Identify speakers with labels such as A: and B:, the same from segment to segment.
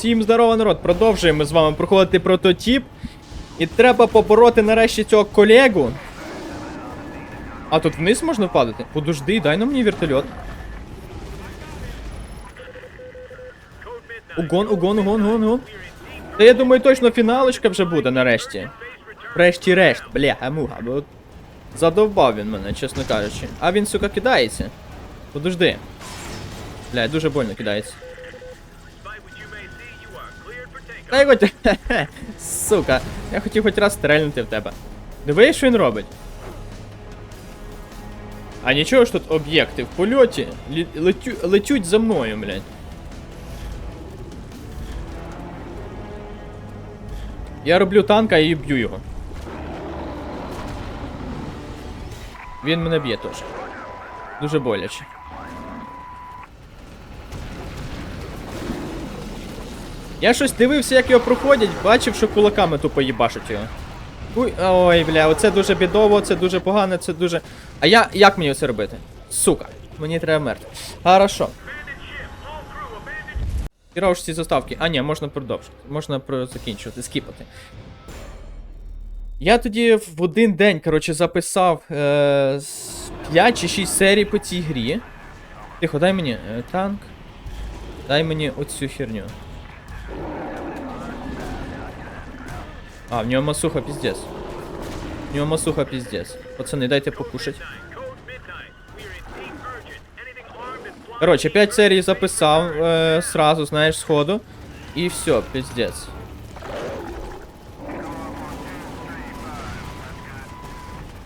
A: Всім здорово, народ! Продовжуємо з вами проходити прототип. І треба побороти нарешті цього колегу. А тут вниз можна впадати? Подожди, дай на мені вертольот. Угон, угон, угон, угон, угон. Та я думаю, точно фіналочка вже буде нарешті. Врешті-решт, бляха муха, бо задовбав він мене, чесно кажучи. А він, сука, кидається. Подожди. Бля, дуже больно кидається. Дай хоч. Сука, я хотів хоч раз стрельнути в тебе. Диви, що він робить. А нічого ж тут об'єкти в польоті летю, летють за мною, блядь. Я роблю танка і б'ю його. Він мене б'є теж. Дуже боляче. Я щось дивився, як його проходять, бачив, що кулаками тупо їбашуть його. Уй, ой, бля, оце дуже бідово, це дуже погано, це дуже. А я. як мені це робити? Сука, мені треба мертв. Хорошо. Керував ці заставки. А, ні, можна продовжити. Можна закінчувати, скіпати. Я тоді в один день, коротше, записав е, 5 чи 6 серій по цій грі. Тихо, дай мені е, танк. Дай мені оцю херню. А, в нього масуха піздец. В нього масуха піздец. Пацани, дайте покушать. Короче, 5 серій записав е, сразу, знаєш, сходу. І все, піздец.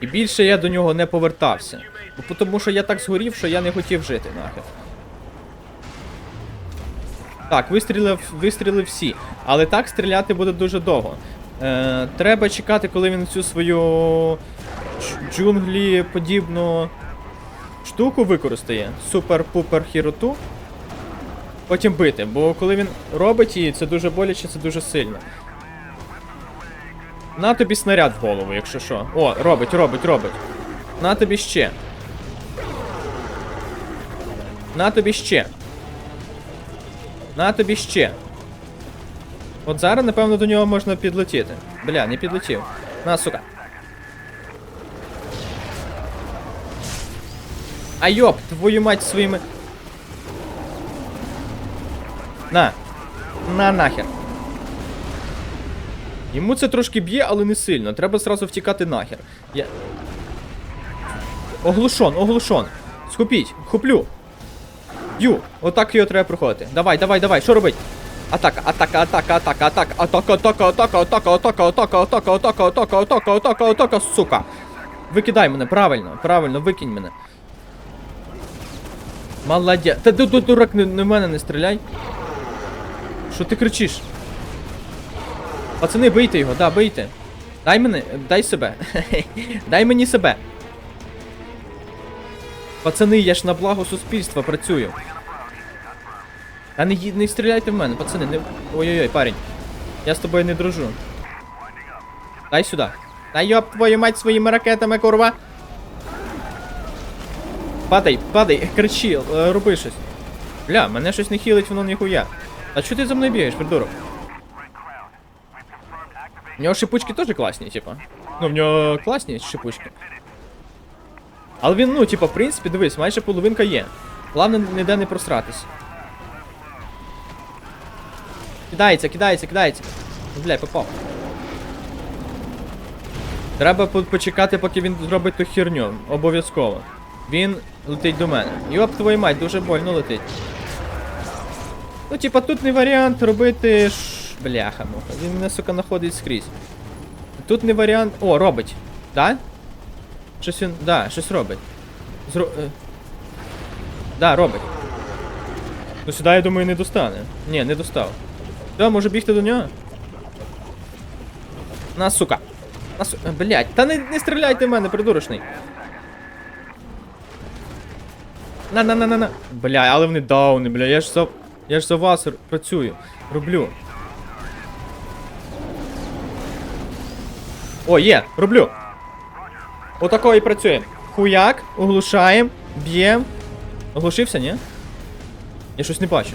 A: І більше я до нього не повертався. Бо тому що я так згорів, що я не хотів жити нахер. Так, вистрілив, вистрілив всі. Але так стріляти буде дуже довго. Е, треба чекати, коли він цю свою джунглі подібну штуку використає. Супер-пупер хіроту. Потім бити, бо коли він робить її, це дуже боляче, це дуже сильно. На тобі снаряд в голову, якщо що. О, робить, робить, робить. На тобі ще. На тобі ще. На тобі ще. От зараз, напевно, до нього можна підлетіти. Бля, не підлетів. На, сука. А йоп, твою мать своїми. На. На нахер. Йому це трошки б'є, але не сильно. Треба зразу втікати нахер. Я. Оглушон, оглушон. Схопіть, хоплю. Б'ю. Отак його треба проходити. Давай, давай, давай, що робить? Атака, атака, атака, атака, атака, атака, атака, атака, атака, атака, атака, атака, атака, атака, атака, атака, атака, сука. Викидай мене, правильно, правильно, викинь мене. Молодець. Та ду- дурак, не в мене не стріляй. Що ти кричиш? Пацани, бийте його, да, бийте. Дай мене, дай себе. дай мені себе. Пацани, я ж на благо суспільства працюю. Та не, не стріляйте в мене, пацани, не. Ой-ой-ой, парень. Я з тобою не дружу. Дай сюди. Дай йоп твою мать своїми ракетами, курва. Падай, падай, кричи, е, роби щось. Бля, мене щось не хілить, воно ніхуя. А чого ти за мною бігаєш, придурок? У нього шипучки теж класні, типа. Ну, в нього класні шипучки. Але він, ну, типа, в принципі, дивись, майже половинка є. Головне, ніде не просратись. Кидається, кидається, кидається. Ну, Бля, попав. Треба почекати, поки він зробить ту херню. Обов'язково. Він летить до мене. Йоп, твою мать, дуже больно летить. Ну, типа, тут не варіант робити. Ш... Бляха, муха. Він мене, сука, знаходить скрізь. Тут не варіант. О, робить. Да? Щось він. Да, щось робить. Зро... е. Да, робить. Ну сюди, я думаю, не достане. Ні, не достав. Да, може бігти до нього? На, сука. На, су... Блять, та не, не стріляйте в мене, придурочний. На, на, на, на, на. Бля, але вони дауни, бля, я ж за. Я ж за вас працюю. Роблю. О, є, роблю. Отако і працюємо. Хуяк, оглушаємо, б'єм. Оглушився, ні? Я щось не бачу.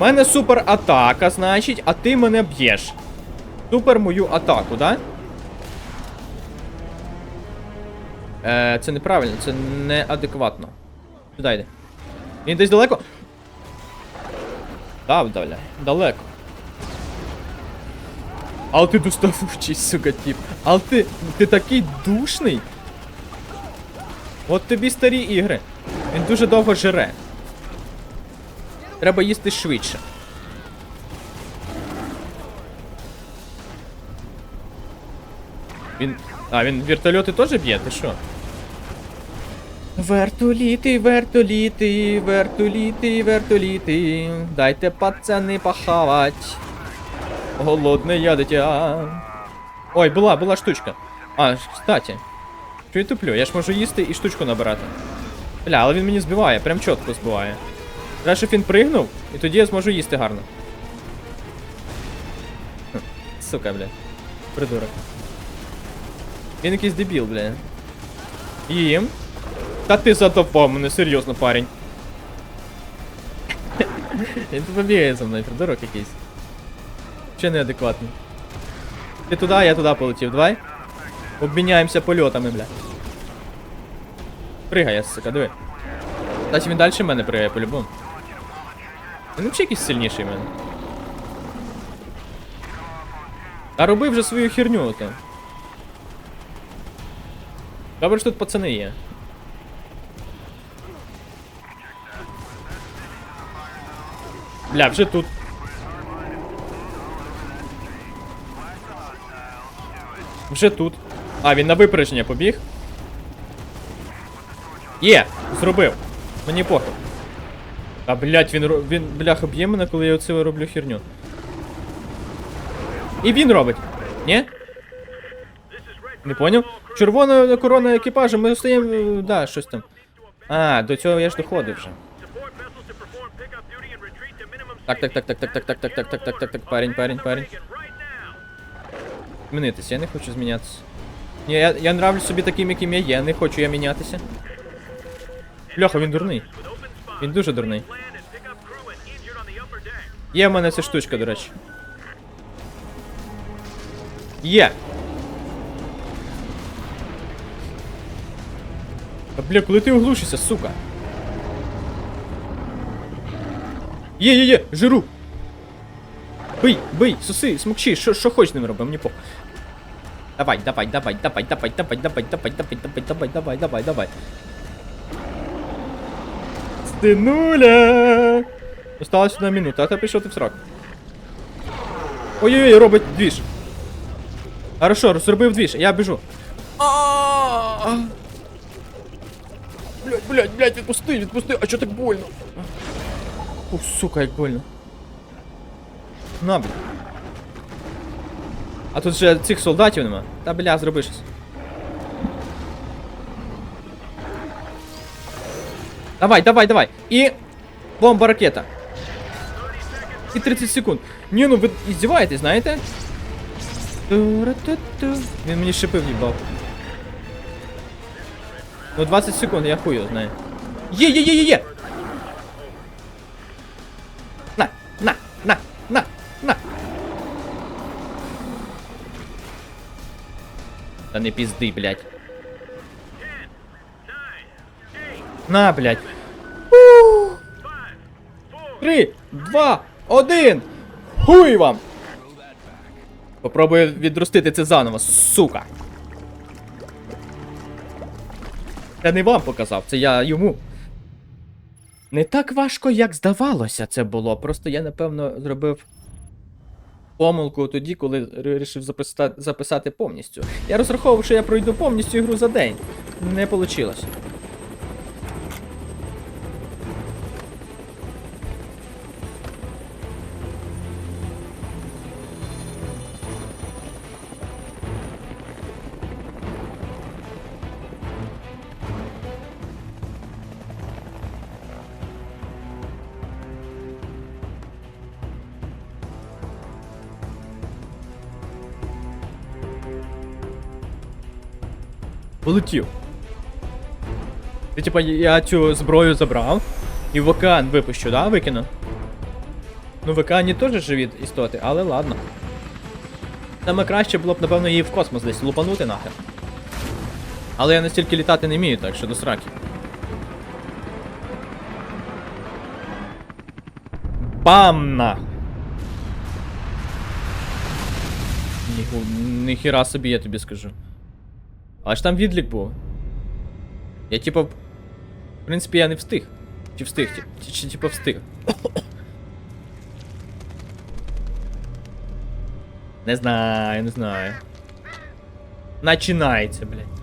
A: У мене супер атака, значить, а ти мене б'єш. Супер мою атаку, да? Е, це неправильно, це неадекватно. Сюди йди. Він десь далеко. Дав, Давля, далеко. Але ти доставучий, сука, тип. Але ти. ти такий душний. От тобі старі ігри. Він дуже довго жре. Треба їсти швидше. Він. А, він вертольоти теж б'є, ти що? Вертоліти, вертоліти, вертоліти, вертоліти. Дайте пацани похавать. Голодне я дитя. Ой, була, була штучка. А, кстати. Що я туплю? Я ж можу їсти і штучку набирати. Бля, але він мені збиває, прям чітко збиває. Треба, щоб він пригнув, і тоді я зможу їсти гарно. Сука, бля. Придурок. Він якийсь дебіл, бля. Їм. Та ти затопав мене, серйозно, парень. Він побігає за мною, придурок якийсь. Ще неадекватний. Ти туди, я туди полетів, давай. Обміняємося польотами, бля. Пригає, сука, диви. Значить він далі мене пригає по-любому. Він взагалі якийсь сильніший мене. А роби вже свою херню то. Добре, що тут пацани є. Бля, вже тут. Вже тут. А, він на випередження побіг. Є! Зробив. Мені похуй. А блять, він він бляха б'є мене, коли я оце роблю херню. І він робить. Ні? Не поняв? Червона корона екіпажу, ми стоїмо. е, Да, щось там. А, до цього я ж доходив вже. Так, так, так, так, так, так, так, так, так, так, так, так, так, парень, парень, парень. Змінитися, я не хочу змінятися. Ні, я, я нравлюсь собі таким, яким я є, не хочу я мінятися. Бляха, він дурний. Він дуже дурний. Є в мене ця штучка, до речі. Є. Та бля, коли ти оглушишся, сука. Є, є, є, жиру. Бий, бий, соси, смокчи, що, що хоч ним роби, мені по. Давай, давай, давай, давай, давай, давай, давай, давай, давай, давай, давай, давай, давай, давай. Стинуля! Осталась одна минута, а ти пішов ти в срок. Ой-ой-ой, робить двіж. Хорошо, зробив двіж, я біжу. А-а-а! Блять, блять, блять, відпусти, відпусти, а чо так больно? Ух, сука, як больно. На, блядь. А тут же цих солдатів нема. Та бля, зроби щось. Давай, давай, давай. І. Бомба ракета. І 30 секунд. Ні, ну ви іздіваєтесь, знаєте? Ту-ра-ту-ту. Він мені шипи в'їбав. Ну 20 секунд, я хую знаю. Є, є, є, є, є! На, на, на, на, на. Та не пізди, блядь. На, блядь. Три, два, один. Хуй вам! Попробую відростити це заново, сука. Я не вам показав, це я йому. Не так важко, як здавалося, це було. Просто я, напевно, зробив помилку тоді, коли вирішив записати, записати повністю. Я розраховував, що я пройду повністю ігру за день. Не вийшло. Полетів. Ти, типа, я цю зброю забрав і в океан випущу, да? Викину. Ну, векані теж живі істоти, але ладно. Саме краще було б, напевно, її в космос десь лупанути нахер. Але я настільки літати не вмію, так що до сраки. Бамна! Ніхіра собі, я тобі скажу. Аж там відлік був. Я типа. В принципі, я не встиг. Чи встиг? Чи, чи, типа встиг. Не знаю, не знаю. Начинається, блядь.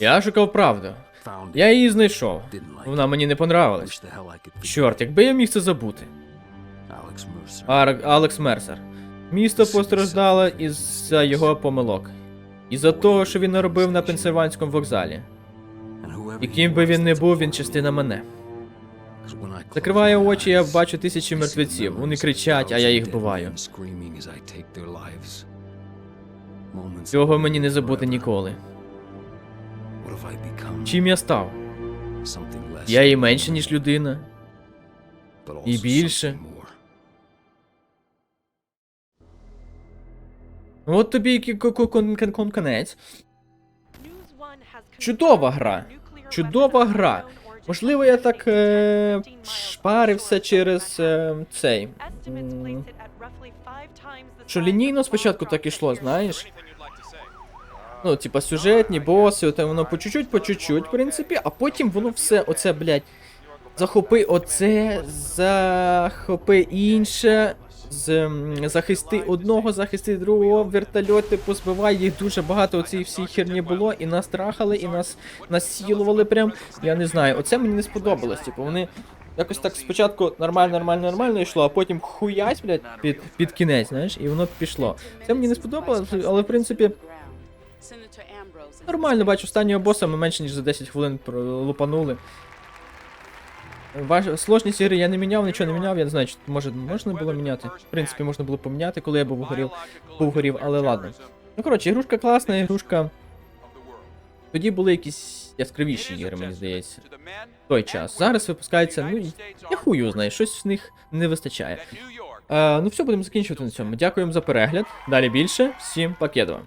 A: Я шукав правду. Я її знайшов. Вона мені не понравилась. Чорт, якби я міг це забути. Ар- Алекс Мерсер. Місто постраждало із-за його помилок. Із-за того, що він наробив на пенсильванському вокзалі. І ким би він не був, він частина мене. Закриваю очі, я бачу тисячі мертвеців. Вони кричать, а я їх.
B: Moments
A: Цього мені не забути ніколи. Чим я став? Я і менше, ніж людина. і більше. От тобі конець. Чудова гра. Чудова гра. Можливо, я так е, шпарився через е, цей. Що лінійно спочатку так ішло, знаєш? Ну, типа сюжетні, боси, там воно по чуть-чуть, по чуть-чуть, в принципі, а потім воно все, оце, блядь, захопи оце, захопи інше, з, захисти одного, захисти другого, вертольоти позбивай, їх дуже багато оцій всій херні було, і нас трахали, і нас насілували прям. Я не знаю, оце мені не сподобалось. Типу, вони якось так спочатку нормально, нормально, нормально йшло, а потім хуясь, блядь, під, під кінець, знаєш, і воно пішло. Це мені не сподобалось, але в принципі. Нормально, бачу, останнього боса ми менше ніж за 10 хвилин лупанули. Важ... Сложність ігри я не міняв, нічого не міняв, я не знаю, чи може можна було міняти. В принципі, можна було поміняти, коли я був горів, був горів, але ладно. Ну коротше, ігрушка класна, ігрушка. Тоді були якісь яскравіші ігри, мені здається. В той час. Зараз випускається, ну я хую знаю, щось в них не вистачає. Е, ну все, будемо закінчувати на цьому. Дякуємо за перегляд. Далі більше. Всім пакетова.